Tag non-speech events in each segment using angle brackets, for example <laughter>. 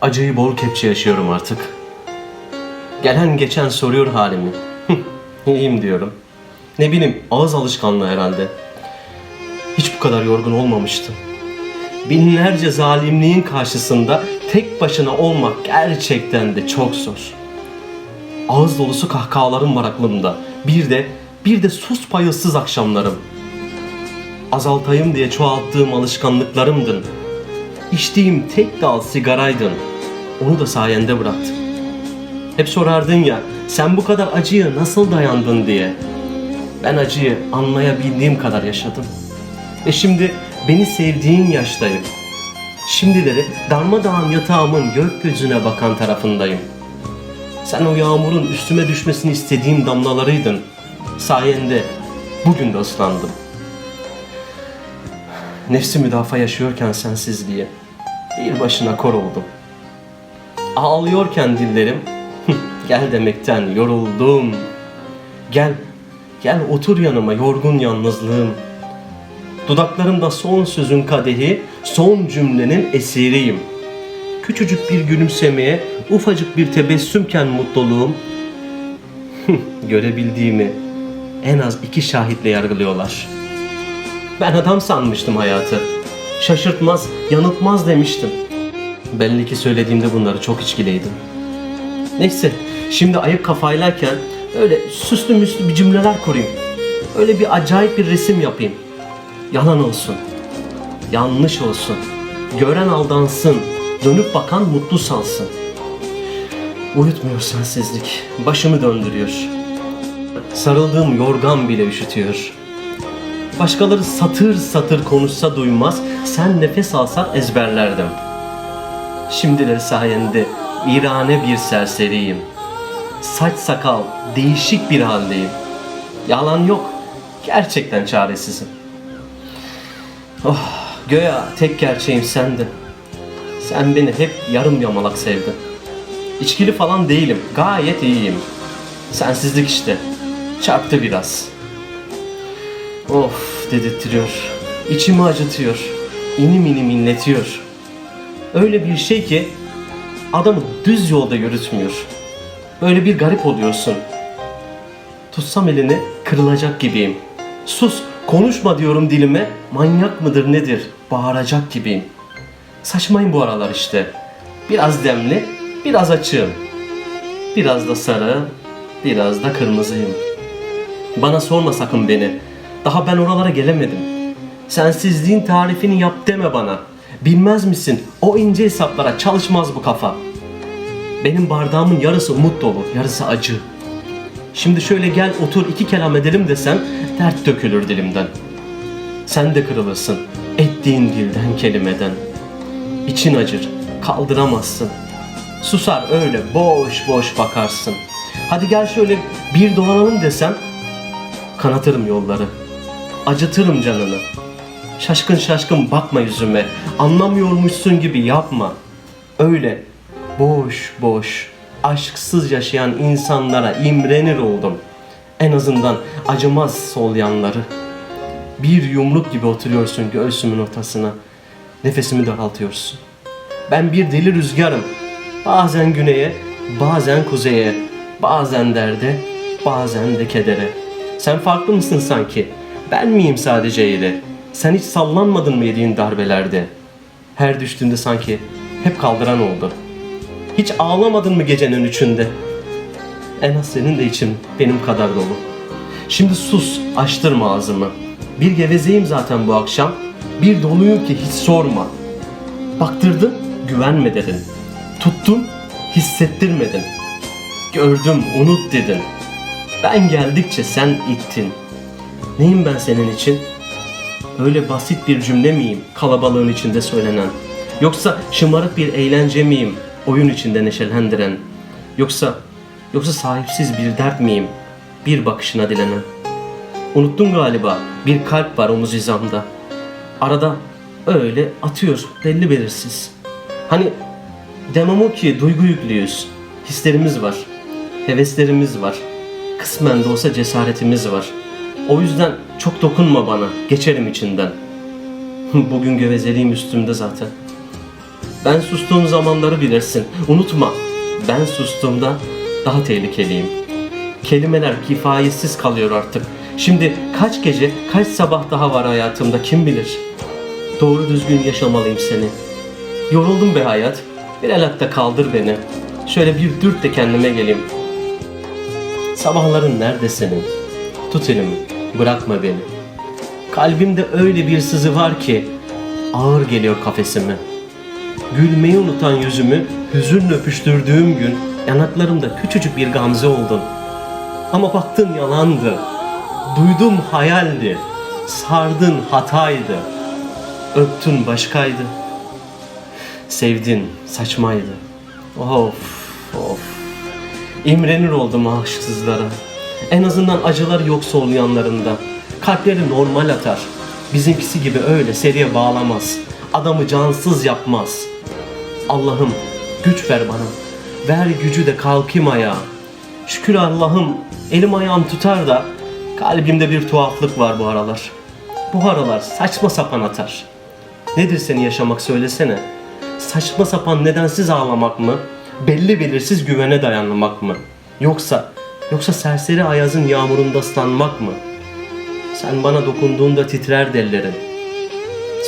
Acıyı bol kepçe yaşıyorum artık. Gelen geçen soruyor halimi. İyiyim diyorum. Ne bileyim ağız alışkanlığı herhalde. Hiç bu kadar yorgun olmamıştım. Binlerce zalimliğin karşısında tek başına olmak gerçekten de çok zor. Ağız dolusu kahkahalarım var aklımda. Bir de bir de sus payılsız akşamlarım. Azaltayım diye çoğalttığım alışkanlıklarımdın. İçtiğim tek dal sigaraydın. Onu da sayende bıraktım. Hep sorardın ya, sen bu kadar acıya nasıl dayandın diye. Ben acıyı anlayabildiğim kadar yaşadım. E şimdi beni sevdiğin yaştayım. Şimdileri darmadağın yatağımın gökyüzüne bakan tarafındayım. Sen o yağmurun üstüme düşmesini istediğim damlalarıydın. Sayende bugün de ıslandım. Nefsi müdafaa yaşıyorken sensizliğe bir başına kor oldum. Ağlıyorken dillerim gel demekten yoruldum. Gel, gel otur yanıma yorgun yalnızlığım. Dudaklarımda son sözün kadehi, son cümlenin esiriyim. Küçücük bir gülümsemeye, ufacık bir tebessümken mutluluğum, görebildiğimi en az iki şahitle yargılıyorlar. Ben adam sanmıştım hayatı. Şaşırtmaz, yanıltmaz demiştim. Belli ki söylediğimde bunları çok içkileydim. Neyse, şimdi ayık kafaylayken öyle süslü müslü bir cümleler kurayım. Öyle bir acayip bir resim yapayım. Yalan olsun. Yanlış olsun. Gören aldansın. Dönüp bakan mutlu sansın. Uyutmuyor sensizlik. Başımı döndürüyor. Sarıldığım yorgan bile üşütüyor. Başkaları satır satır konuşsa duymaz, sen nefes alsan ezberlerdim. Şimdileri sayende virane bir serseriyim. Saç sakal değişik bir haldeyim. Yalan yok, gerçekten çaresizim. Oh, göya tek gerçeğim sendin. Sen beni hep yarım yamalak sevdin. İçkili falan değilim, gayet iyiyim. Sensizlik işte, çarptı biraz. Of dedirtiyor, içimi acıtıyor, inim inim inletiyor. Öyle bir şey ki adamı düz yolda yürütmüyor. Böyle bir garip oluyorsun. Tutsam elini kırılacak gibiyim. Sus, konuşma diyorum dilime. Manyak mıdır nedir? Bağıracak gibiyim. Saçmayım bu aralar işte. Biraz demli, biraz açığım. Biraz da sarı, biraz da kırmızıyım. Bana sorma sakın beni. Daha ben oralara gelemedim. Sensizliğin tarifini yap deme bana. Bilmez misin? O ince hesaplara çalışmaz bu kafa. Benim bardağımın yarısı umut dolu, yarısı acı. Şimdi şöyle gel otur iki kelam edelim desen dert dökülür dilimden. Sen de kırılırsın ettiğin dilden kelimeden. İçin acır, kaldıramazsın. Susar öyle boş boş bakarsın. Hadi gel şöyle bir dolanalım desem kanatırım yolları. Acıtırım canını. Şaşkın şaşkın bakma yüzüme. Anlamıyormuşsun gibi yapma. Öyle boş boş, aşksız yaşayan insanlara imrenir oldum. En azından acımaz sol yanları. Bir yumruk gibi oturuyorsun göğsümün ortasına. Nefesimi daraltıyorsun. Ben bir deli rüzgarım. Bazen güneye, bazen kuzeye, bazen derde, bazen de kedere. Sen farklı mısın sanki? Ben miyim sadece eğri? Sen hiç sallanmadın mı yediğin darbelerde? Her düştüğünde sanki hep kaldıran oldu. Hiç ağlamadın mı gecenin üçünde? En az senin de için benim kadar dolu. Şimdi sus, açtırma ağzımı. Bir gevezeyim zaten bu akşam. Bir doluyum ki hiç sorma. Baktırdın, güvenme dedin. Tuttun, hissettirmedin. Gördüm, unut dedin. Ben geldikçe sen ittin. Neyim ben senin için? Öyle basit bir cümle miyim kalabalığın içinde söylenen? Yoksa şımarık bir eğlence miyim oyun içinde neşelendiren? Yoksa yoksa sahipsiz bir dert miyim bir bakışına dilenen? Unuttun galiba bir kalp var omuz hizamda. Arada öyle atıyor belli belirsiz. Hani demem o ki duygu yüklüyüz. Hislerimiz var. Heveslerimiz var. Kısmen de olsa cesaretimiz var. O yüzden çok dokunma bana. Geçerim içinden. <laughs> Bugün gevezeliğim üstümde zaten. Ben sustuğum zamanları bilirsin. Unutma, ben sustuğumda daha tehlikeliyim. Kelimeler kifayetsiz kalıyor artık. Şimdi kaç gece, kaç sabah daha var hayatımda kim bilir. Doğru düzgün yaşamalıyım seni. Yoruldum be hayat. Bir el hatta kaldır beni. Şöyle bir dürt de kendime geleyim. Sabahların nerede senin? Tut elimi, bırakma beni. Kalbimde öyle bir sızı var ki ağır geliyor kafesime. Gülmeyi unutan yüzümü hüzünle öpüştürdüğüm gün yanaklarımda küçücük bir gamze oldun. Ama baktın yalandı. Duydum hayaldi. Sardın hataydı. Öptün başkaydı. Sevdin saçmaydı. Of of. İmrenir oldum aşksızlara. En azından acıları yoksa olmayanlarında. Kalpleri normal atar. Bizimkisi gibi öyle seriye bağlamaz. Adamı cansız yapmaz. Allah'ım güç ver bana. Ver gücü de kalkayım ayağa. Şükür Allah'ım elim ayağım tutar da kalbimde bir tuhaflık var bu aralar. Bu aralar saçma sapan atar. Nedir seni yaşamak söylesene. Saçma sapan nedensiz ağlamak mı? Belli belirsiz güvene dayanmak mı? Yoksa, yoksa serseri ayazın yağmurunda ıslanmak mı? Sen bana dokunduğunda titrer ellerin.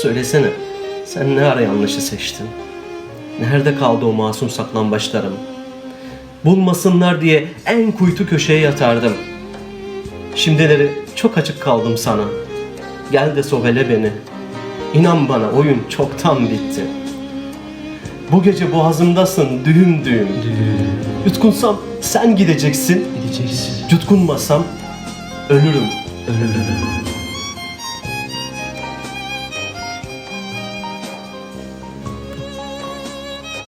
Söylesene, sen ne ara yanlışı seçtin? Nerede kaldı o masum saklambaçlarım? Bulmasınlar diye en kuytu köşeye yatardım. Şimdileri çok açık kaldım sana. Gel de sovele beni. İnan bana oyun çoktan bitti. Bu gece boğazımdasın düğüm düğüm. Yutkunsam sen gideceksin. Gideceksin. Yutkunmasam ölürüm. Ölürüm.